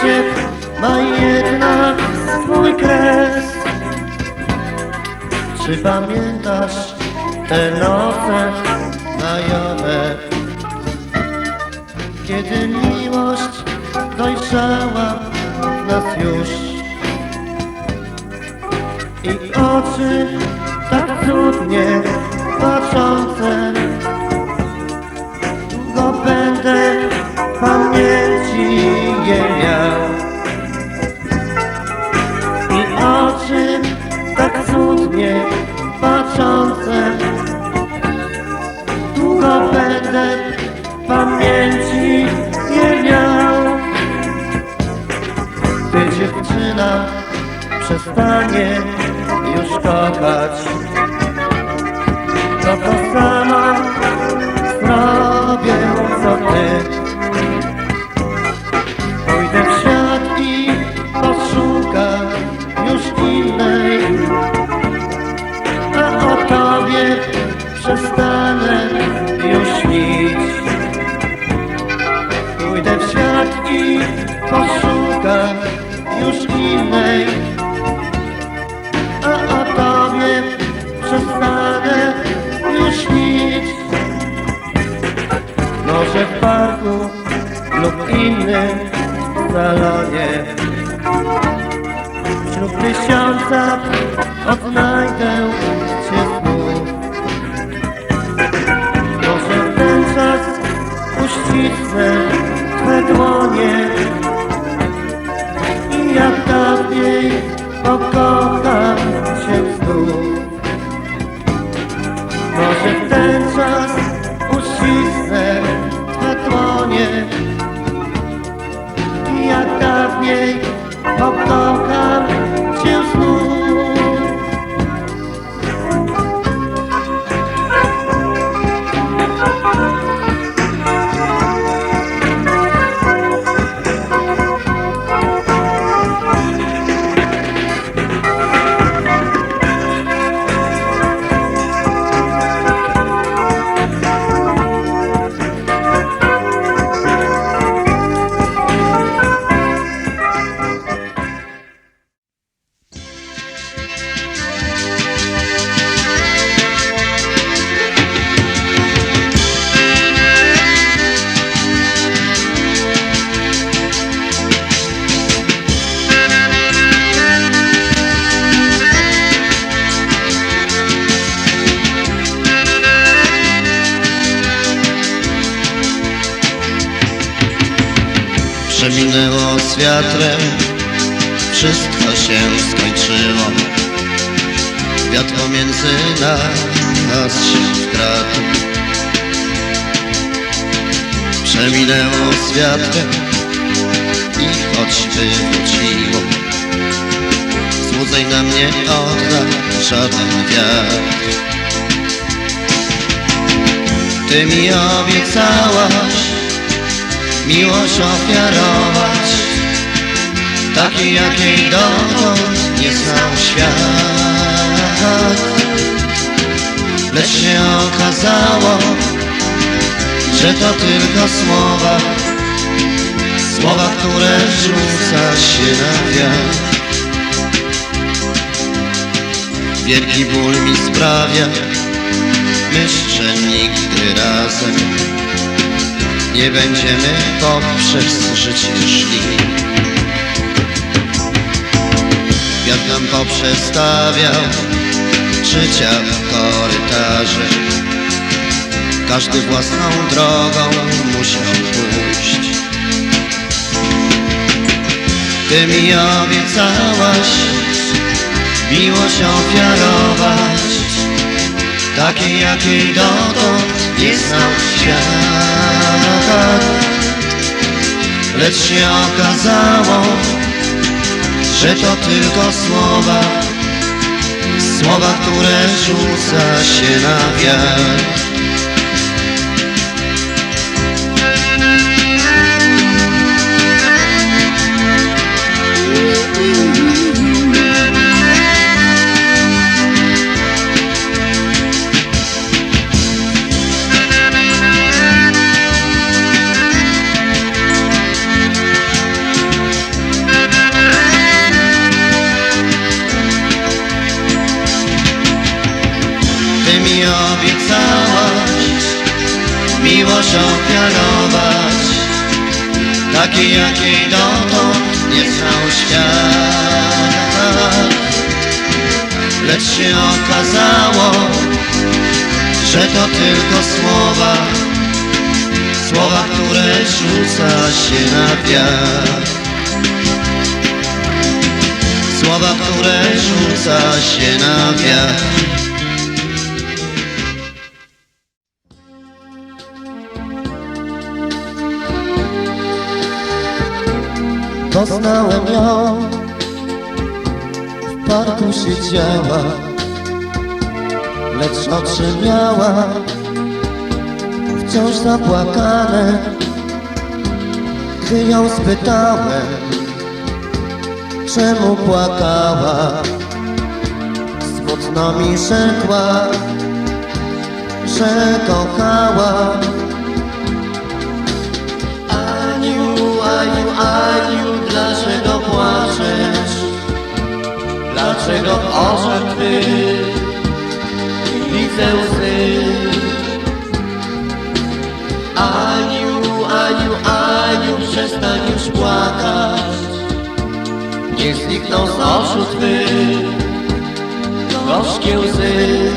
się ma jednak swój kres. Czy pamiętasz te noce majowe, kiedy miłość dojrzała w nas już i oczy tak cudnie patrzące długo będę pamięci jej. wiatrem. Wszystko się skończyło. Wiatr pomiędzy nas się wkradł Przeminęło z wiatrem I choćby wróciło Złudzeń na mnie odda żaden wiatr. Ty mi obiecałaś miłość ofiarować takiej jakiej dotąd nie znał świat. Lecz się okazało, że to tylko słowa. Słowa, które rzuca się na wiatr. Wielki ból mi sprawia Myśl, że nigdy razem Nie będziemy poprzez życie szli. Poprzestawiał Życia w korytarze Każdy własną drogą musiał pójść. Ty mi obiecałaś Miłość ofiarować Takiej jakiej dotąd nie znał świat. Lecz się okazało Że to tylko słowa Słowa, które rzuca się na wiatr. Ty Że to tylko słowa Słowa, które rzuca się na wiatr. Słowa, które rzuca się na wiatr. Poznałem ją. W parku siedziała Lecz oczy miała Wciąż zapłakane Gdy ją spytałem Czemu płakała Smutno mi rzekła Że kochała Aniu, Aniu, Aniu, dlaczego płaczesz? Dlaczego w oczach twych widzę łzy? Aniu, Aniu, Aniu, przestań już płakać Nie znikną z oczu twych gorzkie łzy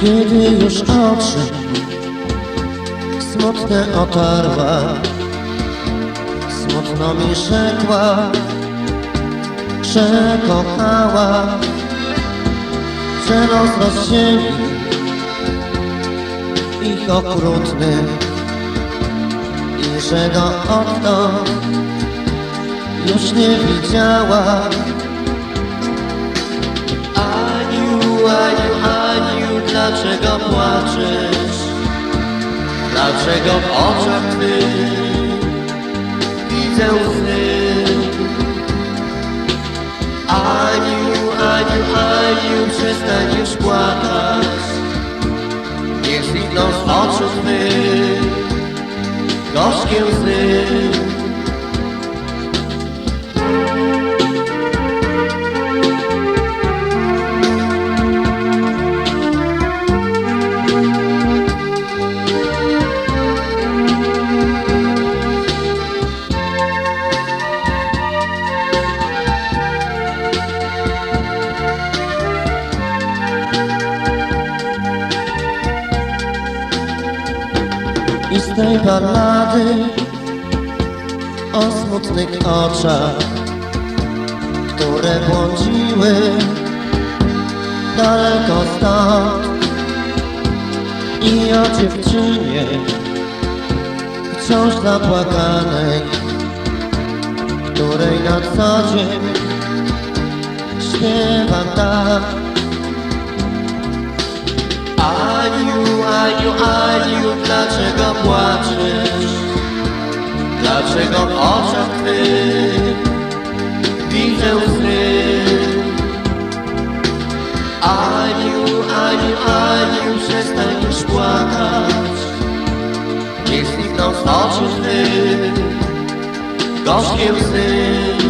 Kiedy już oczy smutne otarła Smutno mi rzekła, że kochała. Że los rozdzieli ich okrutny I że go odtąd już nie widziała dlaczego płaczesz? Dlaczego w oczach twych widzę łzy? Aniu, Aniu, Aniu, przestań już płakać Niech znikną z oczu twych gorzkie łzy oczach, które błądziły daleko stąd i o dziewczynie wciąż zapłakanej, której na co dzień śpiewam tak. Aniu, Aniu, Aniu, dlaczego płaczesz? Dlaczego w oczach twych widzę łzy? Aniu, Aniu, Aniu, przestań już płakać Niech znikną z oczu twych gorzkie łzy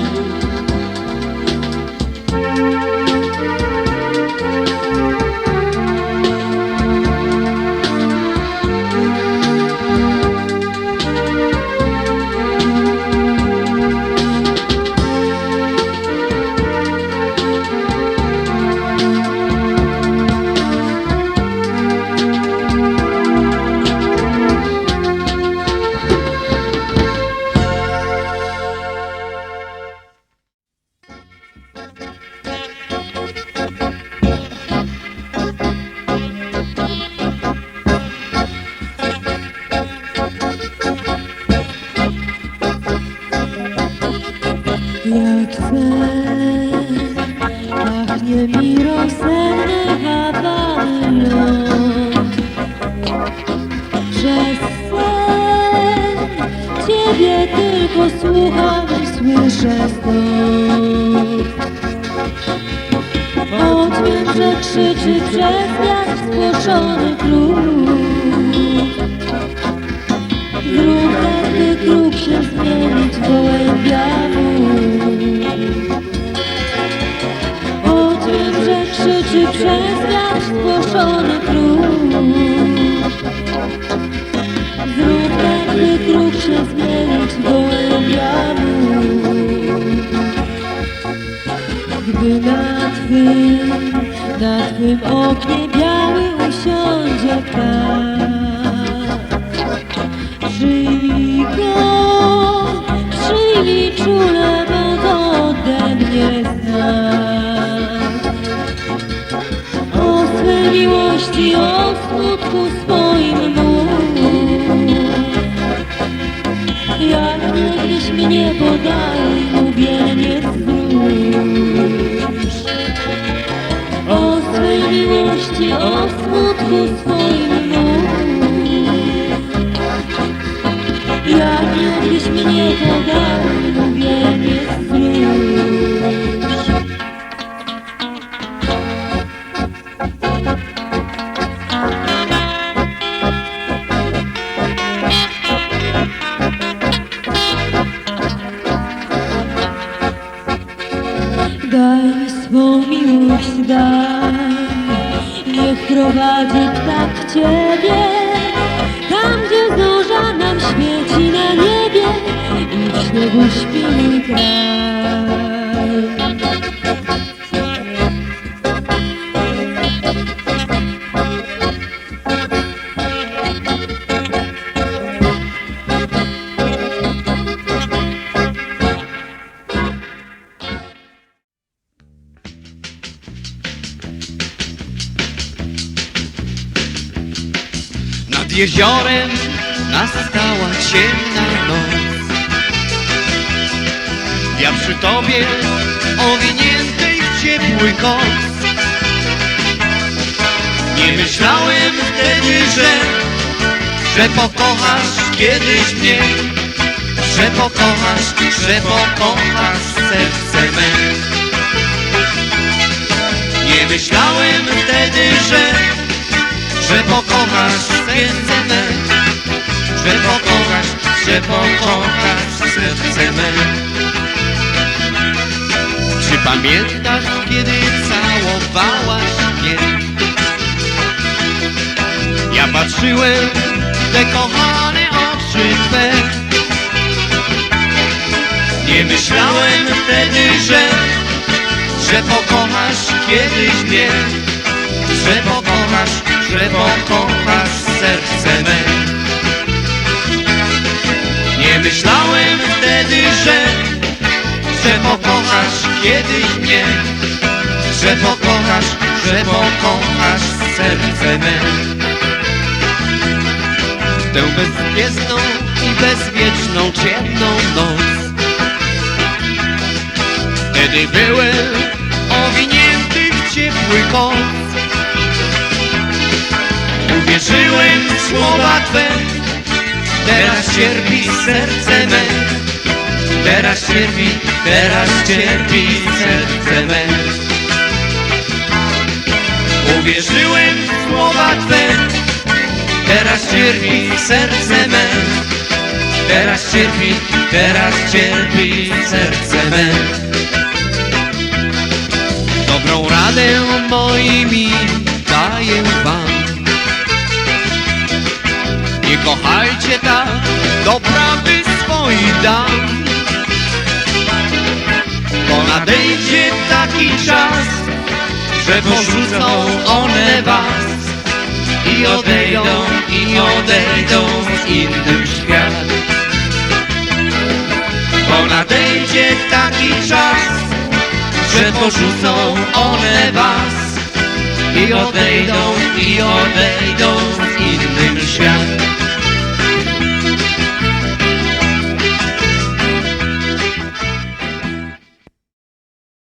Ciebie tylko słucham i słyszę stąd Odwiem, że krzyczy przez wiatr spłoszony Zrób tak, by kruk się zmienić gołębia Odwiem, że krzyczy przez wiatr spłoszony kruk tak, by kruk się zmienić Gdy na twym, na twym oknie biały usiądzie ptak Przyjmij go, przyjmij czule, bo to ode mnie znak. O swej miłości, o smutku swoim mów. Jak niegdyś mnie podaj, prowadzi tak Ciebie. Tam, gdzie zorza nam świeci na niebie I w śniegu śpi kraj jeziorem nastała ciemna noc. Ja przy tobie owiniętej w ciepły koc. Nie myślałem wtedy, że Że pokochasz kiedyś mnie Że pokochasz, że pokochasz serce me. Nie myślałem wtedy, że że pokochasz serce me, że pokochasz, że pokochasz serce me. Czy pamiętasz, kiedy całowałaś mnie? Ja patrzyłem te kochane oczy Twe. Nie myślałem wtedy, że, że pokochasz kiedyś mnie, że pokochasz, że pokochasz serce me. Nie myślałem wtedy, że, że pokochasz kiedyś mnie, że pokochasz, że pokochasz serce me. Tę bezpieczną i bezwieczną ciemną noc Wtedy byłem owinięty w ciepły koc Uwierzyłem w słowa Twe. Teraz cierpi serce me. Teraz cierpi, teraz cierpi serce me. Uwierzyłem w słowa Twe. Teraz cierpi serce me. Teraz cierpi, teraz cierpi serce me. Dobrą radę moimi daję wam kochajcie tak, do prawdy swojej dam Bo nadejdzie taki czas Że porzucą one was I odejdą, i odejdą w innym świat. Bo nadejdzie taki czas Że porzucą one was I odejdą, i odejdą w innym świat thank you.